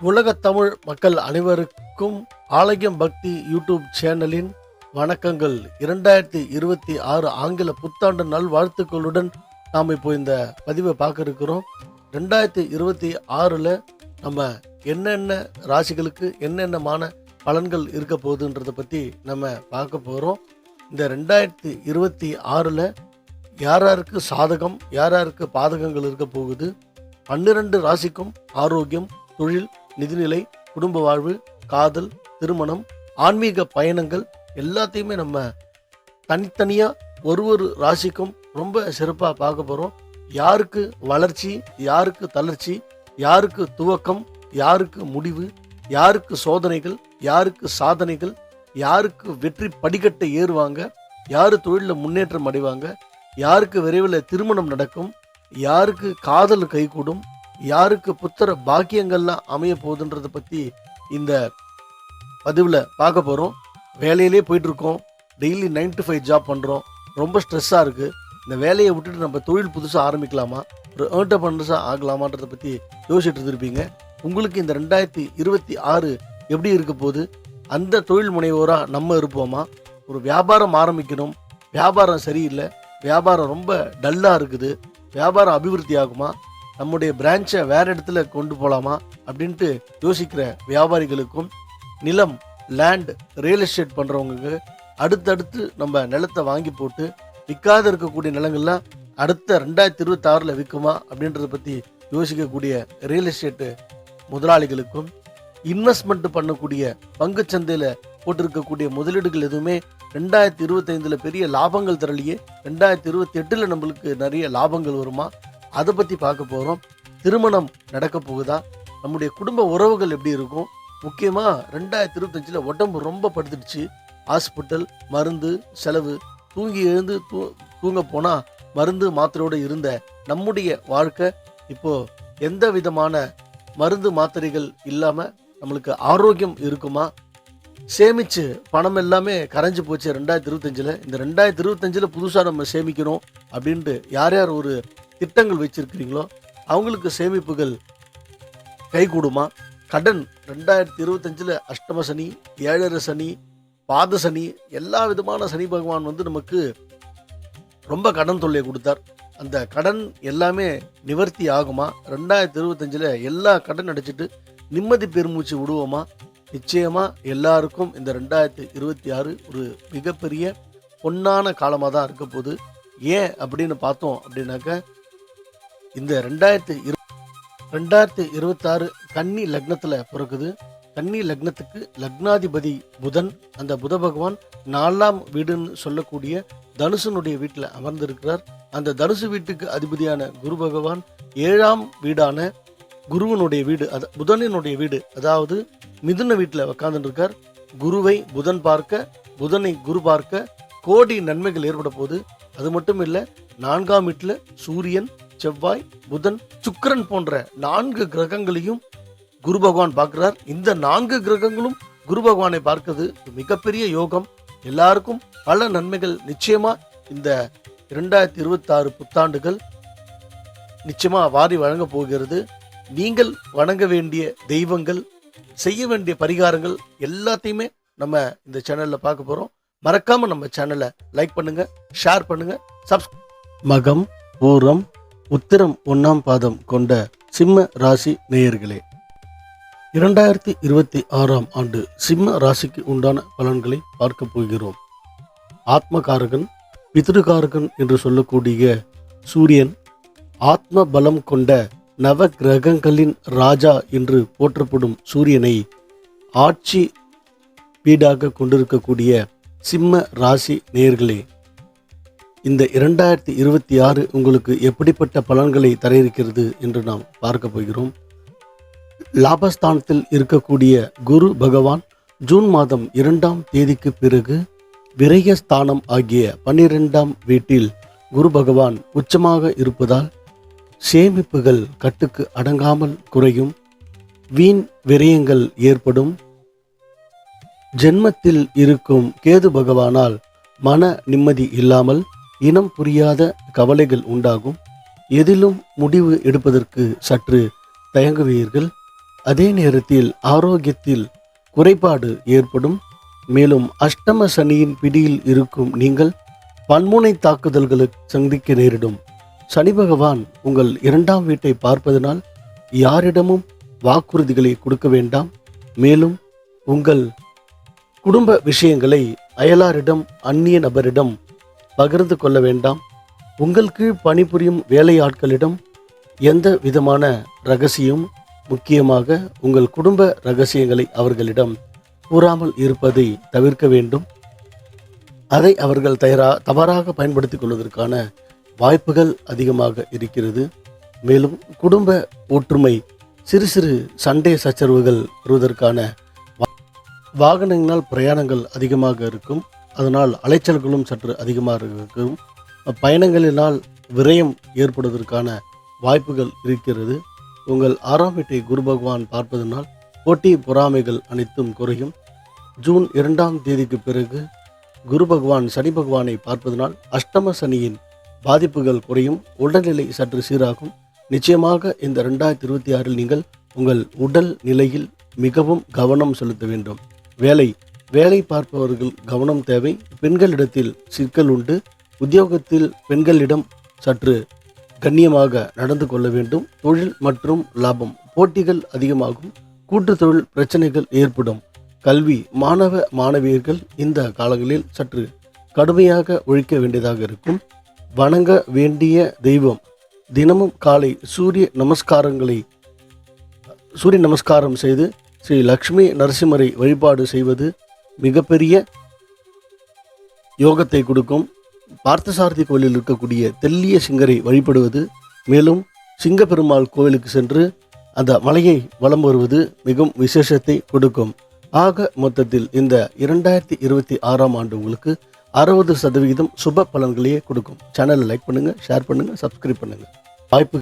உலகத் தமிழ் மக்கள் அனைவருக்கும் ஆலயம் பக்தி யூடியூப் சேனலின் வணக்கங்கள். இரண்டாயிரத்தி இருபத்தி ஆறு ஆங்கில புத்தாண்டு நல்வாழ்த்துக்களுடன் நாம் இப்போ இந்த பதிவை பார்க்க இருக்கிறோம் ரெண்டாயிரத்தி இருபத்தி ஆறில் நம்ம என்னென்ன ராசிகளுக்கு என்னென்னமான பலன்கள் இருக்க போகுதுன்றதை பற்றி நம்ம பார்க்க போகிறோம் இந்த ரெண்டாயிரத்தி இருபத்தி ஆறில் யார் யாருக்கு சாதகம் யார் யாருக்கு பாதகங்கள் இருக்க போகுது? பன்னிரண்டு ராசிக்கும் ஆரோக்கியம் தொழில் நிதிநிலை குடும்ப வாழ்வு காதல் திருமணம் ஆன்மீக பயணங்கள் எல்லாத்தையுமே நம்ம தனித்தனியாக ஒரு ஒரு ராசிக்கும் ரொம்ப சிறப்பாக பார்க்க போகிறோம் யாருக்கு வளர்ச்சி யாருக்கு தளர்ச்சி யாருக்கு துவக்கம் யாருக்கு முடிவு யாருக்கு சோதனைகள் யாருக்கு சாதனைகள் யாருக்கு வெற்றி படிக்கட்டை ஏறுவாங்க யார் தொழிலில் முன்னேற்றம் அடைவாங்க யாருக்கு விரைவில் திருமணம் நடக்கும் யாருக்கு காதல் கைகூடும் யாருக்கு புத்திர பாக்கியங்கள்லாம் அமைய போகுதுன்றதை பற்றி இந்த பதிவில் பார்க்க போகிறோம் வேலையிலே போயிட்டுருக்கோம். Daily nine to five job பண்ணுறோம் ரொம்ப ஸ்ட்ரெஸ்ஸாக இருக்குது இந்த வேலையை விட்டுட்டு நம்ம தொழில் புதுசாக ஆரம்பிக்கலாமா? ஒரு ஏர்டபண்டஸாக ஆகலாமான்றதை பற்றி யோசிச்சுட்டு இருந்திருப்பீங்க. உங்களுக்கு இந்த ரெண்டாயிரத்தி இருபத்தி ஆறு எப்படி இருக்க போகுது? அந்த தொழில் முனைவோராக நம்ம இருப்போமா? ஒரு வியாபாரம் ஆரம்பிக்கணும். வியாபாரம் சரியில்லை. வியாபாரம் ரொம்ப டல்லாக இருக்குது. வியாபாரம் அபிவிருத்தி ஆகுமா? நம்முடைய பிரான்ச்சை வேற இடத்துல கொண்டு போகலாமா அப்படின்ட்டு யோசிக்கிற வியாபாரிகளுக்கும் நிலம் லேண்ட் ரியல் எஸ்டேட் பண்ணுறவங்களுக்கு அடுத்தடுத்து நம்ம நிலத்தை வாங்கி போட்டு விற்காத இருக்கக்கூடிய நிலங்கள்லாம் அடுத்த ரெண்டாயிரத்தி இருபத்தாறில் விற்குமா அப்படின்றத பற்றி யோசிக்கக்கூடிய ரியல் எஸ்டேட்டு முதலாளிகளுக்கும் இன்வெஸ்ட்மெண்ட் பண்ணக்கூடிய பங்குச் சந்தையில் போட்டிருக்கக்கூடிய முதலீடுகள் எதுவுமே ரெண்டாயிரத்தி இருபத்தைந்தில் பெரிய லாபங்கள் தரலையே ரெண்டாயிரத்தி இருபத்தி எட்டில் நம்மளுக்கு நிறைய லாபங்கள் வருமா? அதை பற்றி பார்க்க போகிறோம் திருமணம் நடக்க போகுதா? நம்முடைய குடும்ப உறவுகள் எப்படி இருக்கும்? முக்கியமாக ரெண்டாயிரத்தி இருபத்தஞ்சில் உடம்பு ரொம்ப படுத்துடுச்சு. ஹாஸ்பிட்டல் மருந்து செலவு. தூங்கி எழுந்து தூ தூங்க போனால் மருந்து மாத்திரையோடு இருந்த நம்முடைய வாழ்க்கை இப்போது எந்த விதமான மருந்து மாத்திரைகள் இல்லாமல் நம்மளுக்கு ஆரோக்கியம் இருக்குமா? சேமிச்சு பணம் எல்லாமே கரைஞ்சி போச்சு ரெண்டாயிரத்தி இருபத்தஞ்சில் இந்த ரெண்டாயிரத்தி இருபத்தஞ்சில் புதுசாக நம்ம சேமிக்கணும் அப்படின்ட்டு யார் யார் ஒரு திட்டங்கள் வச்சுருக்கிறீங்களோ அவங்களுக்கு சேமிப்புகள் கைகூடுமா? கடன் ரெண்டாயிரத்தி இருபத்தஞ்சில் அஷ்டம சனி ஏழரை சனி பாத சனி எல்லா விதமான சனி பகவான் வந்து நமக்கு ரொம்ப கடன் தொல்லை கொடுத்தார். அந்த கடன் எல்லாமே நிவர்த்தி ஆகுமா? ரெண்டாயிரத்தி இருபத்தஞ்சில் எல்லா கடன் அடைச்சிட்டு நிம்மதி பெருமூச்சு விடுவோமா? நிச்சயமாக எல்லாருக்கும் இந்த ரெண்டாயிரத்தி இருபத்தி ஆறு ஒரு மிகப்பெரிய பொன்னான காலமாக தான் இருக்க போகுது. ஏன் அப்படின்னு பார்த்தோம் அப்படின்னாக்க இந்த ரெண்டாயிரத்தி இரு ரெண்டாயிரத்தி இருபத்தாறு கன்னி லக்னத்தில் பிறக்குது. கன்னி லக்னத்துக்கு லக்னாதிபதி புதன் அந்த புத பகவான் நாலாம் வீடுன்னு சொல்லக்கூடிய தனுசனுடைய வீட்டில் அமர்ந்திருக்கிறார். அந்த தனுசு வீட்டுக்கு அதிபதியான குரு பகவான் ஏழாம் வீடான குருவனுடைய வீடு அது புதனினுடைய வீடு அதாவது மிதுன வீட்டில் உக்காந்துருக்கார். இருக்கார் குருவை புதன் பார்க்க புதனை குரு பார்க்க கோடி நன்மைகள் ஏற்பட போகுது அது மட்டும் இல்லை நான்காம் வீட்டில் சூரியன் செவ்வாய் புதன் சுக்கரன் போன்ற நான்கு கிரகங்களையும் குரு பகவான் பார்க்கிறார். இந்த நான்கு கிரகங்களும் குரு பகவானை பார்க்கிறது மிகப்பெரிய யோகம். எல்லாருக்கும் பல நன்மைகள். நிச்சயமா இந்த இரண்டாயிரத்தி இருபத்தி ஆறு புத்தாண்டுகள் நிச்சயமா வாரி வழங்க போகிறது. நீங்கள் வணங்க வேண்டிய தெய்வங்கள் செய்ய வேண்டிய பரிகாரங்கள் எல்லாத்தையுமே நம்ம இந்த சேனல்ல பார்க்க போறோம். மறக்காம நம்ம சேனலை லைக் பண்ணுங்க ஷேர் பண்ணுங்க சப்ஸ் மகம் பூரம் உத்திரம் ஒன்னாம் பாதம் கொண்ட சிம்ம ராசி நேயர்களே இரண்டாயிரத்தி இருபத்தி ஆறாம் ஆண்டு சிம்ம ராசிக்கு உண்டான பலன்களை பார்க்க போகிறோம். ஆத்மகாரகன் பித்ருகாரகன் என்று சொல்லக்கூடிய சூரியன் ஆத்ம பலம் கொண்ட நவ கிரகங்களின் ராஜா என்று போற்றப்படும் சூரியனை ஆட்சி வீடாக கொண்டிருக்கக்கூடிய சிம்ம ராசி நேயர்களே இந்த இரண்டாயிரத்தி இருபத்தி ஆறு உங்களுக்கு எப்படிப்பட்ட பலன்களை தர இருக்கிறது என்று நாம் பார்க்க போகிறோம். லாபஸ்தானத்தில் இருக்கக்கூடிய குரு பகவான் ஜூன் மாதம் இரண்டாம் தேதிக்கு பிறகு விரயஸ்தானம் ஆகிய பன்னிரெண்டாம் வீட்டில் குரு பகவான் உச்சமாக இருப்பதால் சேமிப்புகள் கட்டுக்கு அடங்காமல் குறையும். வீண் விரயங்கள் ஏற்படும். ஜென்மத்தில் இருக்கும் கேது பகவானால் மன நிம்மதி இல்லாமல் இனம் புரியாத கவலைகள் உண்டாகும். எதிலும் முடிவு எடுப்பதற்கு சற்று தயங்குவீர்கள். அதே நேரத்தில் ஆரோக்கியத்தில் குறைபாடு ஏற்படும். மேலும் அஷ்டம சனியின் பிடியில் இருக்கும் நீங்கள் பன்முனை தாக்குதல்களை சந்திக்க நேரிடும். சனி பகவான் உங்கள் இரண்டாம் வீட்டை பார்ப்பதனால் யாரிடமும் வாக்குறுதிகளை கொடுக்க வேண்டாம். மேலும் உங்கள் குடும்ப விஷயங்களை அயலாரிடம் அந்நிய நபரிடம் பகிர்ந்து கொள்ள வேண்டாம். உங்கள் கீழ் பணிபுரியும் வேலையாட்களிடம் எந்த விதமான ரகசியம்? முக்கியமாக உங்கள் குடும்ப ரகசியங்களை அவர்களிடம் கூறாமல் இருப்பதை தவிர்க்க வேண்டும். அதை அவர்கள் தயாரா தவறாக பயன்படுத்திக் கொள்வதற்கான வாய்ப்புகள் அதிகமாக இருக்கிறது. மேலும் குடும்ப ஒற்றுமை சிறு சிறு சண்டை சச்சரவுகள் வருவதற்கான வாகனங்களினால் வாகனங்களால் பிரயாணங்கள் அதிகமாக இருக்கும். அதனால் அலைச்சல்களும் சற்று அதிகமாக இருக்கும். பயணங்களினால் விரயம் ஏற்படுவதற்கான வாய்ப்புகள் இருக்கிறது. உங்கள் ஆறாம் வீட்டை குரு பகவான் பார்ப்பதனால் போட்டி பொறாமைகள் அனைத்தும் குறையும். ஜூன் இரண்டாம் தேதிக்கு பிறகு குரு பகவான் சனி பகவானை பார்ப்பதனால் அஷ்டம சனியின் பாதிப்புகள் குறையும். உடல்நிலை சற்று சீராகும். நிச்சயமாக இந்த ரெண்டாயிரத்தி இருபத்தி ஆறில் நீங்கள் உங்கள் உடல் நிலையில் மிகவும் கவனம் செலுத்த வேண்டும். வேலை வேலை பார்ப்பவர்கள் கவனம் தேவை. பெண்களிடத்தில் சிக்கல் உண்டு. உத்தியோகத்தில் பெண்களிடம் சற்று கண்ணியமாக நடந்து கொள்ள வேண்டும். தொழில் மற்றும் லாபம் போட்டிகள் அதிகமாகும். கூட்டு தொழில் பிரச்சனைகள் ஏற்படும். கல்வி மாணவ மாணவியர்கள் இந்த காலங்களில் சற்று கடுமையாக ஒழிக்க வேண்டியதாக இருக்கும். வணங்க வேண்டிய தெய்வம். தினமும் காலை சூரிய நமஸ்காரங்களை சூரிய நமஸ்காரம் செய்து ஸ்ரீ லக்ஷ்மி நரசிம்மரை வழிபாடு செய்வது மிகப்பெரிய யோகத்தை கொடுக்கும். பார்த்தசாரதி கோயிலில் இருக்கக்கூடிய தெல்லிய சிங்கரை வழிபடுவது மேலும் சிங்கப்பெருமாள் கோவிலுக்கு சென்று அந்த மலையை வலம் வருவது மிகவும் விசேஷத்தை கொடுக்கும். ஆக மொத்தத்தில் இந்த இரண்டாயிரத்தி இருபத்தி ஆறாம் ஆண்டு உங்களுக்கு அறுபது சதவிகிதம் சுப பலன்களையே கொடுக்கும். சேனலை லைக் பண்ணுங்கள் ஷேர் பண்ணுங்கள் சப்ஸ்கிரைப் பண்ணுங்கள் வாய்ப்பு